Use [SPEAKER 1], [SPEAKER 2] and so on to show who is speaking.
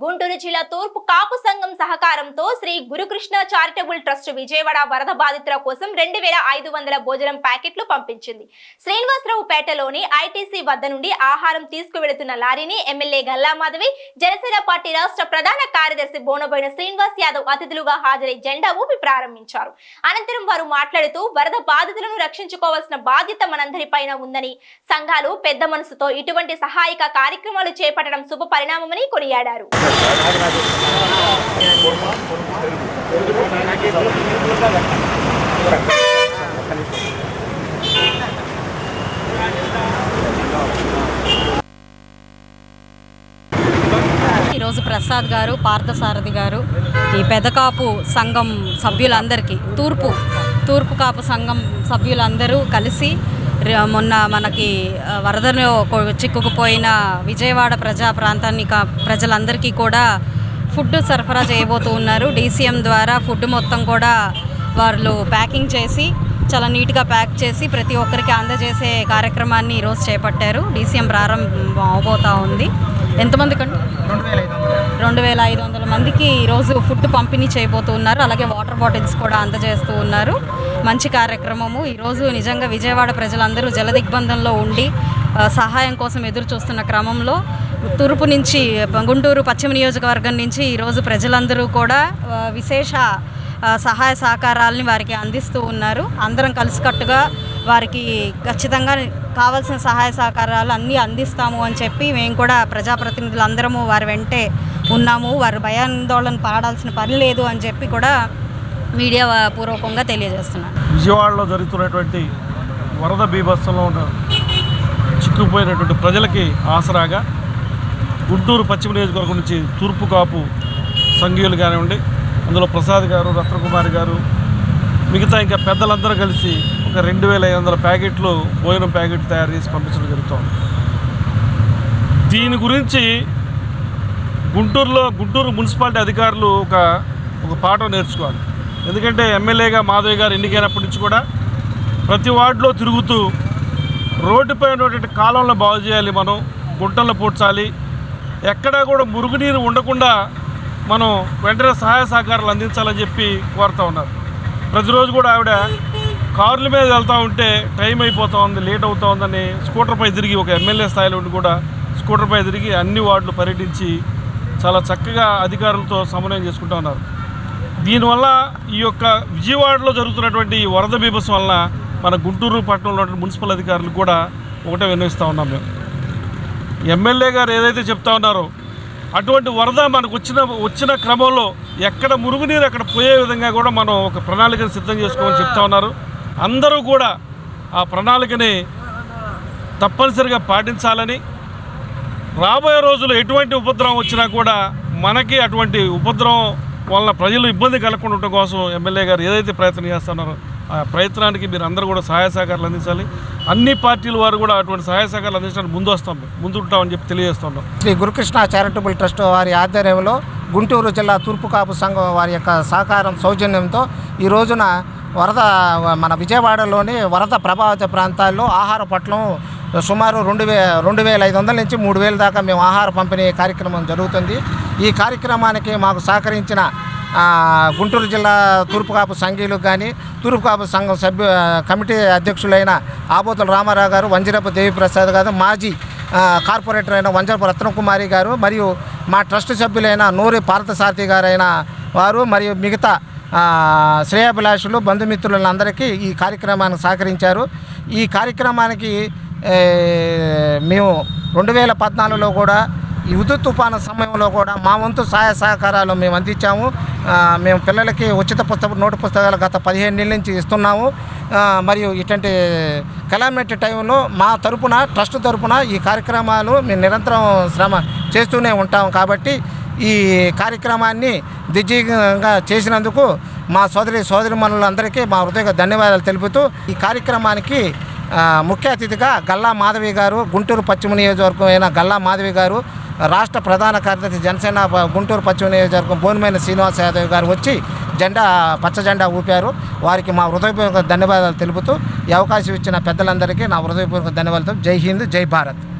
[SPEAKER 1] గుంటూరు జిల్లా తూర్పు కాపు సంఘం సహకారంతో శ్రీ గురుకృష్ణ చారిటబుల్ ట్రస్ట్ విజయవాడ వరద బాధితుల కోసం రెండు వేల ఐదు వందల భోజనం ప్యాకెట్లు పంపించింది. శ్రీనివాసరావుపేటలోని ఐటీసీ వద్ద నుండి ఆహారం తీసుకువెళుతున్న లారీని ఎమ్మెల్యే గల్లా మాధవి జనసేన పార్టీ రాష్ట్ర ప్రధాన కార్యదర్శి బోనబోయిన శ్రీనివాస్ యాదవ్ అతిథులుగా హాజరై జెండా ఊపి ప్రారంభించారు. అనంతరం వారు మాట్లాడుతూ వరద బాధితులను రక్షించుకోవాల్సిన బాధ్యత మనందరిపైన ఉందని సంఘాలు పెద్ద మనసుతో ఇటువంటి సహాయక కార్యక్రమాలు చేపట్టడం శుభ పరిణామమని కొనియాడారు.
[SPEAKER 2] ఈరోజు ప్రసాద్ గారు పార్థసారథి గారు ఈ పెదకాపు సంఘం సభ్యులందరికీ తూర్పు తూర్పు కాపు సంఘం సభ్యులందరూ కలిసి మొన్న మనకి వరదలో చిక్కుకుపోయిన విజయవాడ ప్రజా ప్రాంతాన్ని కా- ప్రజలందరికీ కూడా ఫుడ్ సరఫరా చేయబోతూ ఉన్నారు. డీసీఎం ద్వారా ఫుడ్ మొత్తం కూడా వాళ్ళు ప్యాకింగ్ చేసి చాలా నీట్గా ప్యాక్ చేసి ప్రతి ఒక్కరికి అందజేసే కార్యక్రమాన్ని ఈరోజు చేపట్టారు. డీసీఎం ప్రారంభం అవబోతా ఉంది. ఎంతమంది కండి రెండు వేల ఐదు వందల మందికి ఈరోజు ఫుడ్ పంపిణీ చేయబోతున్నారు అలాగే వాటర్ బాటిల్స్ కూడా అందజేస్తూ ఉన్నారు. మంచి కార్యక్రమము. ఈరోజు నిజంగా విజయవాడ ప్రజలందరూ జలదిగ్బంధంలో ఉండి సహాయం కోసం ఎదురు చూస్తున్న క్రమంలో తూర్పు నుంచి గుంటూరు పశ్చిమ నియోజకవర్గం నుంచి ఈరోజు ప్రజలందరూ కూడా విశేష సహాయ సహకారాలని వారికి అందిస్తూ ఉన్నారు. అందరం కలిసికట్టుగా వారికి ఖచ్చితంగా కావాల్సిన సహాయ సహకారాలు అన్నీ అందిస్తాము అని చెప్పి మేము కూడా ప్రజాప్రతినిధులు అందరము వారి వెంటే ఉన్నాము. వారి భయాందోళన పాడాల్సిన పని లేదు అని చెప్పి కూడా మీడియా పూర్వకంగా తెలియజేస్తున్నాను.
[SPEAKER 3] విజయవాడలో జరుగుతున్నటువంటి వరద బీభత్సంలో ఉన్న చిక్కుపోయినటువంటి ప్రజలకి ఆసరాగా గుంటూరు పశ్చిమ నియోజకవర్గం నుంచి తూర్పు కాపు సంఘీయులు కానివ్వండి అందులో ప్రసాద్ గారు రత్నకుమారి గారు మిగతా ఇంకా పెద్దలందరూ కలిసి ఒక రెండు వేల ఐదు వందల ప్యాకెట్లు భోజనం ప్యాకెట్ తయారు చేసి పంపించడం జరుగుతుంది. దీని గురించి గుంటూరులో గుంటూరు మున్సిపాలిటీ అధికారులు ఒక ఒక పాఠం నేర్చుకోవాలి. ఎందుకంటే ఎమ్మెల్యేగా మాధవి గారు ఎన్నికైనప్పటి నుంచి కూడా ప్రతి వార్డులో తిరుగుతూ రోడ్డుపై ఉన్నటువంటి కాలంలో బాగు చేయాలి మనం గుంటలను పూడ్చాలి. ఎక్కడా కూడా మురుగునీరు ఉండకుండా మనం వెంటనే సహాయ సహకారాలు అందించాలని చెప్పి కోరుతూ ఉన్నారు. ప్రతిరోజు కూడా ఆవిడ కార్ల మీద వెళ్తూ ఉంటే టైం అయిపోతూ ఉంది లేట్ అవుతూ ఉందని స్కూటర్పై తిరిగి ఒక ఎమ్మెల్యే స్థాయిలో ఉండి కూడా స్కూటర్పై తిరిగి అన్ని వార్డులు పర్యటించి చాలా చక్కగా అధికారులతో సమన్వయం చేసుకుంటూ ఉన్నారు. దీనివల్ల ఈ యొక్క విజయవాడలో జరుగుతున్నటువంటి ఈ వరద బీభత్సం వలన మన గుంటూరు పట్టణంలో మున్సిపల్ అధికారులు కూడా ఒకటే విన్నవిస్తూ ఉన్నాం మేము. ఎమ్మెల్యే గారు ఏదైతే చెప్తా ఉన్నారో అటువంటి వరద మనకు వచ్చిన వచ్చిన క్రమంలో ఎక్కడ మురుగునీరు అక్కడ పోయే విధంగా కూడా మనం ఒక ప్రణాళికను సిద్ధం చేసుకోమని చెప్తా ఉన్నారు. అందరూ కూడా ఆ ప్రణాళికని తప్పనిసరిగా పాటించాలని రాబోయే రోజుల్లో ఎటువంటి ఉపద్రవం వచ్చినా కూడా మనకి అటువంటి ఉపద్రవం వలన ప్రజలు ఇబ్బంది కలగకుండా ఉండటం కోసం ఎమ్మెల్యే గారు ఏదైతే ప్రయత్నం చేస్తున్నారో ఆ ప్రయత్నానికి మీరు అందరూ కూడా సహాయ సహకారాలు అందించాలి. అన్ని పార్టీల వారు కూడా అటువంటి సహాయ సహకారాలు అందించడానికి ముందు వస్తాం. ముందుంటామని చెప్పి తెలియజేస్తున్నాం.
[SPEAKER 4] శ్రీ గురుకృష్ణ చారిటబుల్ ట్రస్ట్ వారి ఆధ్వర్యంలో గుంటూరు జిల్లా తూర్పు కాపు సంఘం వారి యొక్క సహకారం సౌజన్యంతో ఈ రోజున వరద మన విజయవాడలోని వరద ప్రభావిత ప్రాంతాల్లో ఆహార పట్లం సుమారు రెండు వే రెండు వేల ఐదు వందల నుంచి మూడు వేల దాకా మేము ఆహార పంపిణీ కార్యక్రమం జరుగుతుంది. ఈ కార్యక్రమానికి మాకు సహకరించిన గుంటూరు జిల్లా తూర్పుకాపు సంఘీయులకు కానీ తూర్పుకాపు సంఘం సభ్యు కమిటీ అధ్యక్షులైన ఆబోతుల రామారావు గారు వంజరపు దేవిప్రసాద్ గారు మాజీ కార్పొరేటర్ అయిన వంజరపు రత్నకుమారి గారు మరియు మా ట్రస్ట్ సభ్యులైన నూరి పార్థసారథి గారైన వారు మరియు మిగతా శ్రేయాభిలాషులు బంధుమిత్రులందరికీ ఈ కార్యక్రమానికి సహకరించారు. ఈ కార్యక్రమానికి మేము రెండు వేల పద్నాలుగులో కూడా ఈ ఉదు తుఫాను సమయంలో కూడా మా వంతు సహాయ సహకారాలు మేము అందించాము. మేము పిల్లలకి ఉచిత పుస్తక నోటు పుస్తకాలు గత పదిహేను నెలల నుంచి ఇస్తున్నాము. మరియు ఇటువంటి కలామిటీ టైంలో మా తరపున ట్రస్ట్ తరపున ఈ కార్యక్రమాలు మేము నిరంతరం శ్రమ చేస్తూనే ఉంటాం కాబట్టి ఈ కార్యక్రమాన్ని దిగ్విజయంగా చేసినందుకు మా సోదరి సోదరి మనులందరికీ మా హృదయ ధన్యవాదాలు తెలుపుతూ ఈ కార్యక్రమానికి ముఖ్య అతిథిగా గల్లా మాధవి గారు గుంటూరు పశ్చిమ నియోజకవర్గం అయిన గల్లా మాధవి గారు రాష్ట్ర ప్రధాన కార్యదర్శి జనసేన గుంటూరు పశ్చిమ నియోజకవర్గం బోనిమైన శ్రీనివాస యాదవ్ గారు వచ్చి జెండా పచ్చ జెండా ఊపారు. వారికి మా హృదయపూర్వక ధన్యవాదాలు తెలుపుతూ ఈ అవకాశం ఇచ్చిన పెద్దలందరికీ నా హృదయపూర్వక ధన్యవాదాలు. జై హింద్ జై భారత్.